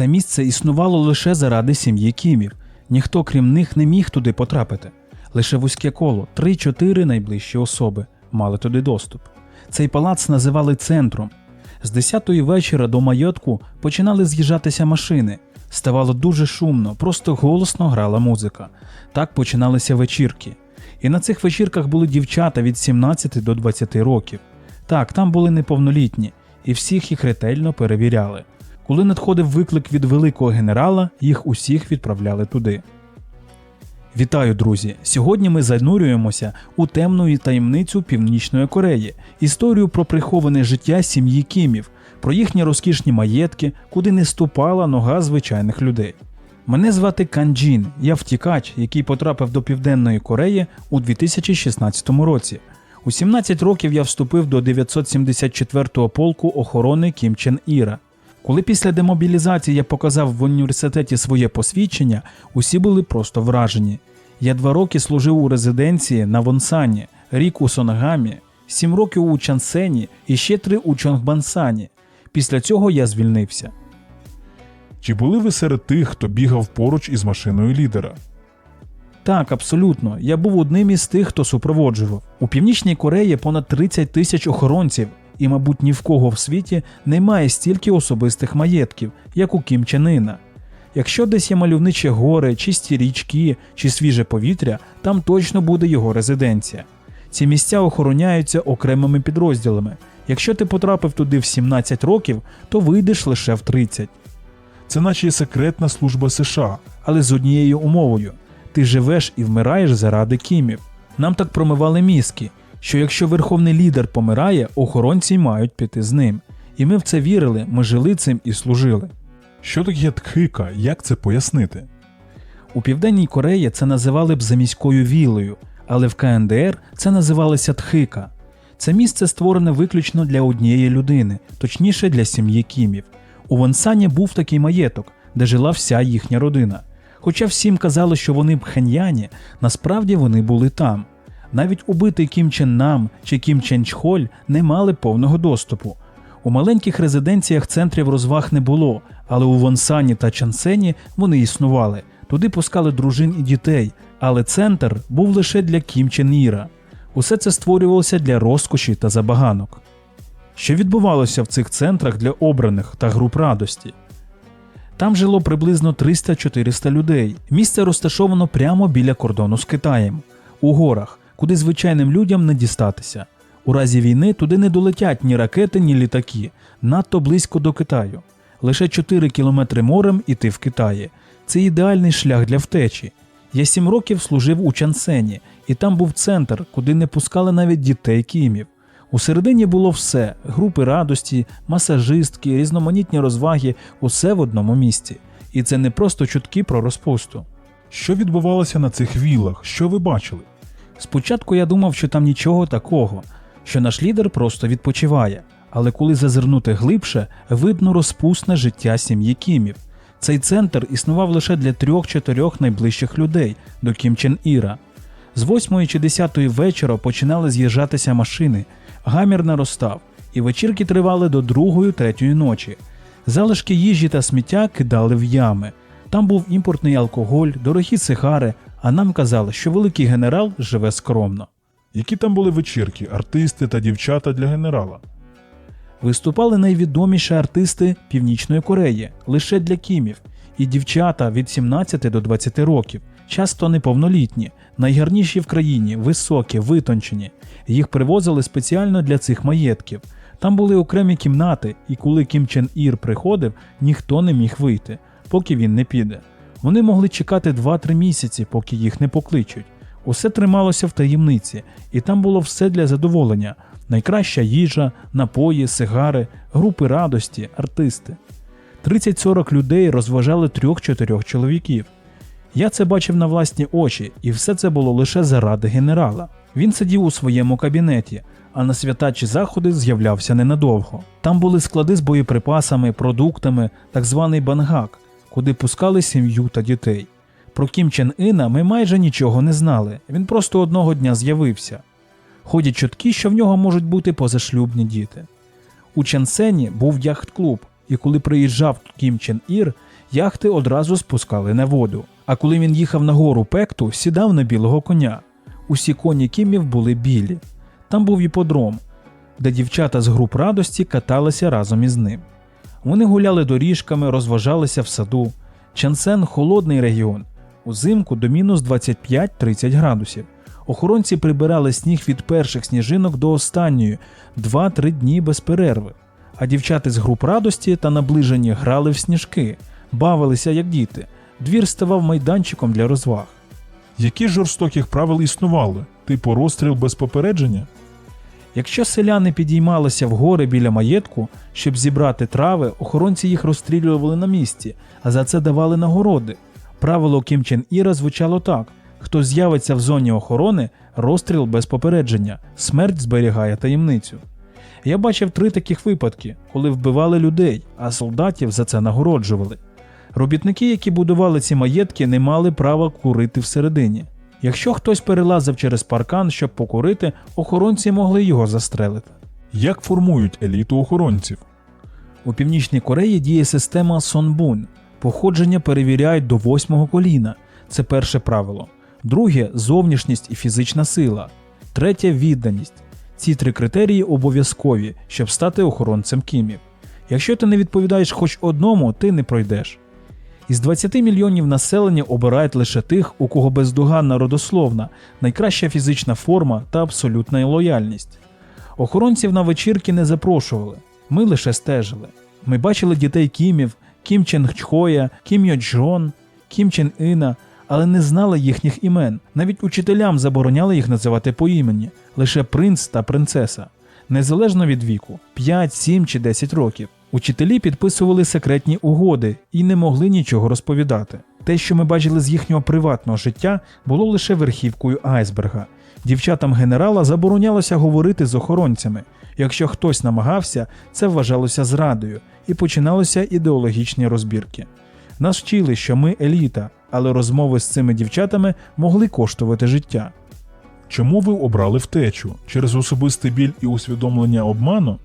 Це місце існувало лише заради сім'ї Кімів. Ніхто крім них не міг туди потрапити. Лише вузьке коло, 3-4 найближчі особи мали туди доступ. Цей палац називали центром. З 10-ї вечора до майотку починали з'їжджатися машини. Ставало дуже шумно, просто голосно грала музика. Так починалися вечірки. І на цих вечірках були дівчата від 17 до 20 років. Так, там були неповнолітні, і всіх їх ретельно перевіряли. Коли надходив виклик від великого генерала, їх усіх відправляли туди. Вітаю, друзі! Сьогодні ми занурюємося у темну таємницю Північної Кореї, історію про приховане життя сім'ї Кімів, про їхні розкішні маєтки, куди не ступала нога звичайних людей. Мене звати Канджін, я втікач, який потрапив до Південної Кореї у 2016 році. У 17 років я вступив до 974-го полку охорони Кім Чен Іра. Коли після демобілізації я показав в університеті своє посвідчення, усі були просто вражені. Я два роки служив у резиденції на Вонсані, рік у Сонгамі, сім років у Чансені і ще три у Чонгбансані. Після цього я звільнився. Чи були ви серед тих, хто бігав поруч із машиною лідера? Так, абсолютно. Я був одним із тих, хто супроводжував. У Північній Кореї понад 30 тисяч охоронців, і, мабуть, ні в кого в світі немає стільки особистих маєтків, як у Кім Чен. Якщо десь є мальовничі гори, чисті річки чи свіже повітря, там точно буде його резиденція. Ці місця охороняються окремими підрозділами. Якщо ти потрапив туди в 17 років, то вийдеш лише в 30. Це наче секретна служба США. але з однією умовою: ти живеш і вмираєш заради кімів. Нам так промивали мізки, що якщо верховний лідер помирає, охоронці мають піти з ним. І ми в це вірили, ми жили цим і служили. Що таке тхика? Як це пояснити? У Південній Кореї це називали б заміською вілою, але в КНДР це називалося тхика. Це місце створене виключно для однієї людини, точніше для сім'ї Кімів. У Вонсані був такий маєток, де жила вся їхня родина. Хоча всім казали, що вони пхеньяні, насправді вони були там. Навіть убитий Кім Чен Нам чи Кім Чен Чхоль не мали повного доступу. У маленьких резиденціях центрів розваг не було, але у Вонсані та Чансені вони існували. Туди пускали дружин і дітей, але центр був лише для Кім Чен Іра. Усе це створювалося для розкоші та забаганок. Що відбувалося в цих центрах для обраних та груп радості? Там жило приблизно 300-400 людей. Місце розташовано прямо біля кордону з Китаєм, у горах, куди звичайним людям не дістатися. У разі війни туди не долетять ні ракети, ні літаки, надто близько до Китаю. Лише 4 кілометри морем іти в Китаї. Це ідеальний шлях для втечі. Я сім років служив у Чансені, і там був центр, куди не пускали навіть дітей кімів. Усередині було все: групи радості, масажистки, різноманітні розваги, усе в одному місці. І це не просто чутки про розпусту. Що відбувалося на цих вілах? Що ви бачили? Спочатку я думав, що там нічого такого, що наш лідер просто відпочиває, але коли зазирнути глибше, видно розпусне життя сім'ї Кімів. Цей центр існував лише для трьох-чотирьох найближчих людей до Кім Чен Іра. З восьмої чи десятої вечора починали з'їжджатися машини, гамір наростав, і вечірки тривали до другої, третьої ночі. Залишки їжі та сміття кидали в ями. Там був імпортний алкоголь, дорогі сигари, а нам казали, що великий генерал живе скромно. Які там були вечірки, артисти та дівчата для генерала? Виступали найвідоміші артисти Північної Кореї лише для кімів, і дівчата від 17 до 20 років, часто неповнолітні, найгарніші в країні, високі, витончені. Їх привозили спеціально для цих маєтків. Там були окремі кімнати, і коли Кім Чен Ір приходив, ніхто не міг вийти, поки він не піде. Вони могли чекати 2-3 місяці, поки їх не покличуть. Усе трималося в таємниці, і там було все для задоволення: найкраща їжа, напої, сигари, групи радості, артисти. 30-40 людей розважали трьох-чотирьох чоловіків. Я це бачив на власні очі, і все це було лише заради генерала. Він сидів у своєму кабінеті, а на свята чи заходи з'являвся ненадовго. Там були склади з боєприпасами, продуктами, так званий бангак, куди пускали сім'ю та дітей. Про Кім Чен Іна ми майже нічого не знали, він просто одного дня з'явився. Ходять чутки, що в нього можуть бути позашлюбні діти. У Чансені був яхт-клуб, і коли приїжджав Кім Чен Ір, яхти одразу спускали на воду. А коли він їхав на гору пекту, сідав на білого коня. Усі коні Кімів були білі. Там був іподром, де дівчата з груп радості каталися разом із ним. Вони гуляли доріжками, розважалися в саду. Чансен холодний регіон. Узимку до мінус 25-30 градусів. Охоронці прибирали сніг від перших сніжинок до останньої 2-3 дні без перерви. А дівчата з груп радості та наближені грали в сніжки, бавилися як діти. Двір ставав майданчиком для розваг. Які жорстоких правил існували? Типу розстріл без попередження? Якщо селяни підіймалися в гори біля маєтку, щоб зібрати трави, охоронці їх розстрілювали на місці, а за це давали нагороди. Правило Кім Чен Іра звучало так: хто з'явиться в зоні охорони, розстріл без попередження, смерть зберігає таємницю. Я бачив три таких випадки, коли вбивали людей, а солдатів за це нагороджували. Робітники, які будували ці маєтки, не мали права курити всередині. Якщо хтось перелазив через паркан, щоб покурити, охоронці могли його застрелити. Як формують еліту охоронців? У Північній Кореї діє система Сонбун. Походження перевіряють до восьмого коліна. Це перше правило. Друге зовнішність і фізична сила. Третє відданість. Ці три критерії обов'язкові, щоб стати охоронцем кімів. Якщо ти не відповідаєш хоч одному, ти не пройдеш. Із 20 мільйонів населення обирають лише тих, у кого бездоганна родословна, найкраща фізична форма та абсолютна лояльність. Охоронців на вечірки не запрошували, ми лише стежили. Ми бачили дітей Кімів, Кім Чен Чхоя, Кім Йо Джон, Кім Чен Іна, але не знали їхніх імен. Навіть учителям забороняли їх називати по імені, лише принц та принцеса, незалежно від віку 5, 7 чи 10 років. Учителі підписували секретні угоди і не могли нічого розповідати. Те, що ми бачили з їхнього приватного життя, було лише верхівкою айсберга. Дівчатам генерала заборонялося говорити з охоронцями. Якщо хтось намагався, це вважалося зрадою, і починалися ідеологічні розбірки. Нас вчили, що ми еліта, але розмови з цими дівчатами могли коштувати життя. Чому ви обрали втечу? Через особистий біль і усвідомлення обману?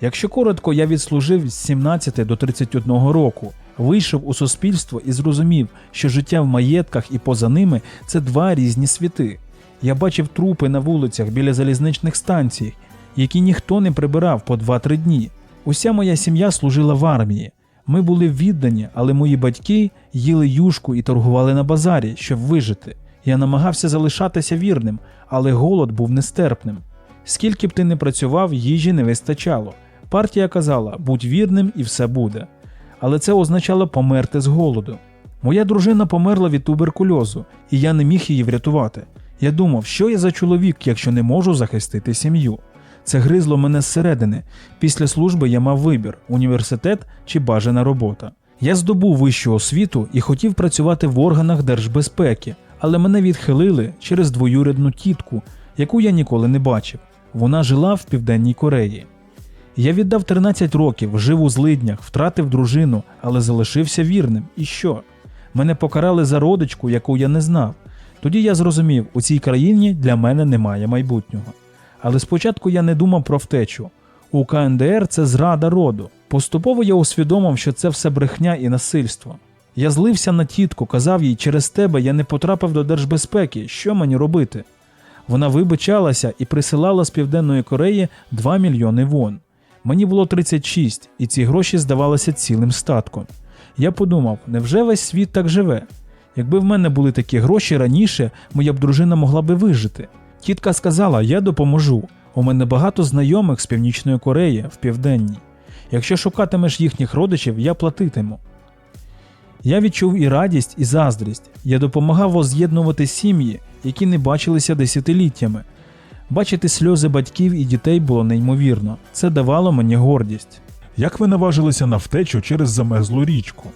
Якщо коротко, я відслужив з 17 до 31 року, вийшов у суспільство і зрозумів, що життя в маєтках і поза ними це два різні світи. Я бачив трупи на вулицях біля залізничних станцій, які ніхто не прибирав по 2-3 дні. Уся моя сім'я служила в армії. Ми були віддані, але мої батьки їли юшку і торгували на базарі, щоб вижити. Я намагався залишатися вірним, але голод був нестерпним. Скільки б ти не працював, їжі не вистачало. Партія казала, будь вірним і все буде. Але це означало померти з голоду. Моя дружина померла від туберкульозу, і я не міг її врятувати. Я думав, що я за чоловік, якщо не можу захистити сім'ю. Це гризло мене зсередини. Після служби я мав вибір університет чи бажана робота. Я здобув вищу освіту і хотів працювати в органах держбезпеки, але мене відхилили через двоюрідну тітку, яку я ніколи не бачив. Вона жила в Південній Кореї. Я віддав 13 років, жив у злиднях, втратив дружину, але залишився вірним. І що? Мене покарали за родичку, яку я не знав. Тоді я зрозумів, у цій країні для мене немає майбутнього. Але спочатку я не думав про втечу. У КНДР це зрада роду. Поступово я усвідомив, що це все брехня і насильство. Я злився на тітку, казав їй, через тебе я не потрапив до держбезпеки, що мені робити? Вона вибачалася і присилала з Південної Кореї 2 мільйони вон. Мені було 36, і ці гроші здавалися цілим статком. Я подумав, невже весь світ так живе? Якби в мене були такі гроші раніше, моя б дружина могла би вижити. Тітка сказала, я допоможу. У мене багато знайомих з Північної Кореї в Південній. Якщо шукатимеш їхніх родичів, я платитиму. Я відчув і радість, і заздрість. Я допомагав воз'єднувати сім'ї, які не бачилися десятиліттями. Бачити сльози батьків і дітей було неймовірно. Це давало мені гордість. Як ви наважилися на втечу через замерзлу річку?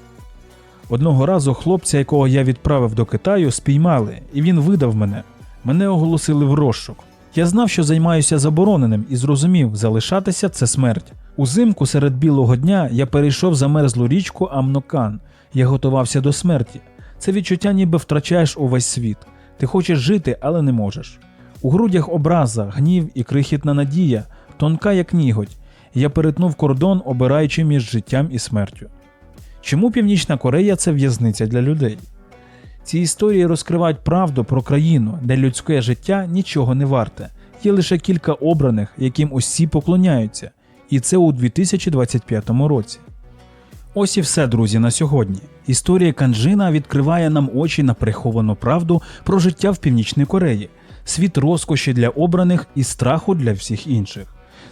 Одного разу хлопця, якого я відправив до Китаю, спіймали, і він видав мене. Мене оголосили в розшук. Я знав, що займаюся забороненим, і зрозумів, залишатися це смерть. Узимку серед білого дня я перейшов замерзлу річку Амнокан. Я готувався до смерті. Це відчуття, ніби втрачаєш увесь світ. Ти хочеш жити, але не можеш. У грудях образа, гнів і крихітна надія, тонка як ніготь. Я перетнув кордон, обираючи між життям і смертю. Чому Північна Корея це в'язниця для людей? Ці історії розкривають правду про країну, де людське життя нічого не варте. Є лише кілька обраних, яким усі поклоняються, і це у 2025 році. Ось і все, друзі, на сьогодні. Історія Канджина відкриває нам очі на приховану правду про життя в Північній Кореї, світ розкоші для обраних і страху для всіх інших.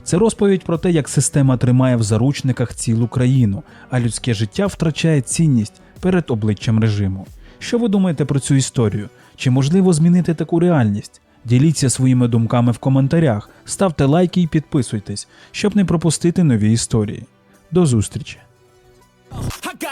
Це розповідь про те, як система тримає в заручниках цілу країну, а людське життя втрачає цінність перед обличчям режиму. Що ви думаєте про цю історію? Чи можливо змінити таку реальність? Діліться своїми думками в коментарях, ставте лайки і підписуйтесь, щоб не пропустити нові історії. До зустрічі!